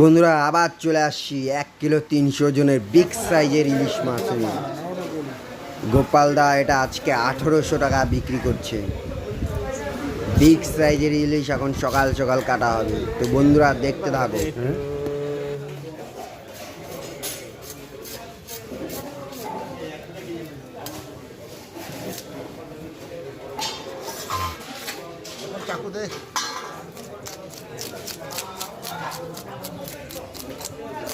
বন্ধুরা, আবার চলে আসছি। এক কিলো তিনশো জনের বিগ সাইজের ইলিশ মাছ গোপালদা এটা আজকে আঠেরোশো টাকা বিক্রি করছে। বিগ সাইজের ইলিশ এখন সকাল সকাল কাটা হবে। তো বন্ধুরা, দেখতে থাকো। চাকু Thank you.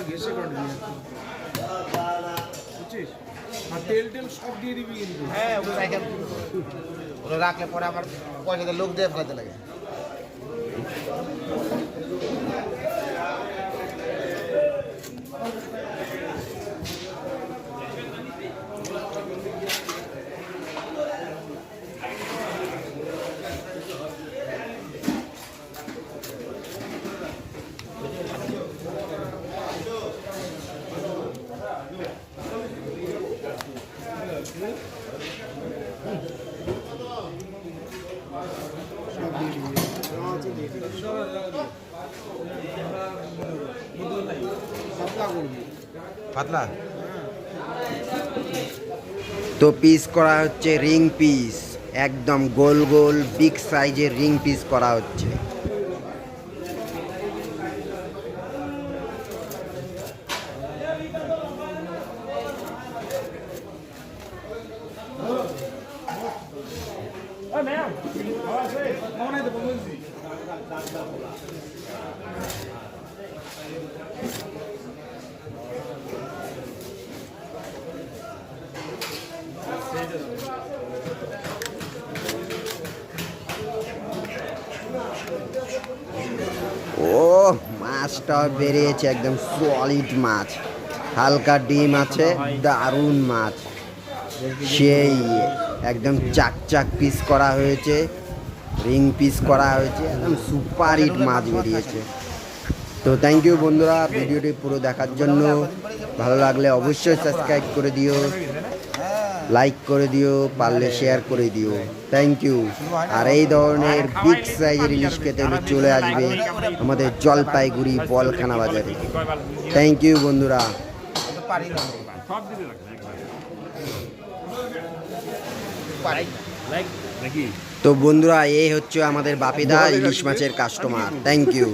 মাথাটা ঘেসে কাটবি বুঝছিস? আর তেল টেল সব দিয়ে দিবি কিন্তু। হ্যাঁ ওগুলো রাখে ওগুলো রাখলে পরে আমার পয়সাতে লোক দিয়ে ফেলাতে লাগে। পাতলা? তো পিস করা হচ্ছে রিং পিস একদম গোল গোল বিগ সাইজের রিং পিস করা হচ্ছে। ও মাছটা বেরিয়েছে একদম সলিড মাছ। হালকা ডিম আছে দারুণ মাছ। সেই একদম চাক চাক পিস করা হয়েছে রিং পিস করা হয়েছে, একদম সুপার হিট মাছ বেরিয়েছে। তো থ্যাংক ইউ বন্ধুরা, ভিডিওটি পুরো দেখার জন্য। ভালো লাগলে অবশ্যই সাবস্ক্রাইব করে দিও লাইক করে দিও, পারলে শেয়ার করে দিও। থ্যাংক ইউ আর এই ধরনের বিগ সাইজের ইলিশ খেতে হলে চলে আসবে আমাদের জলপাইগুড়ি বলখানা বাজারে। থ্যাংক ইউ বন্ধুরা। তো পারি না। তো বন্ধুরা এই হচ্ছে আমাদের বাপিদা ইলিশ মাছের কাস্টমার থ্যাংক ইউ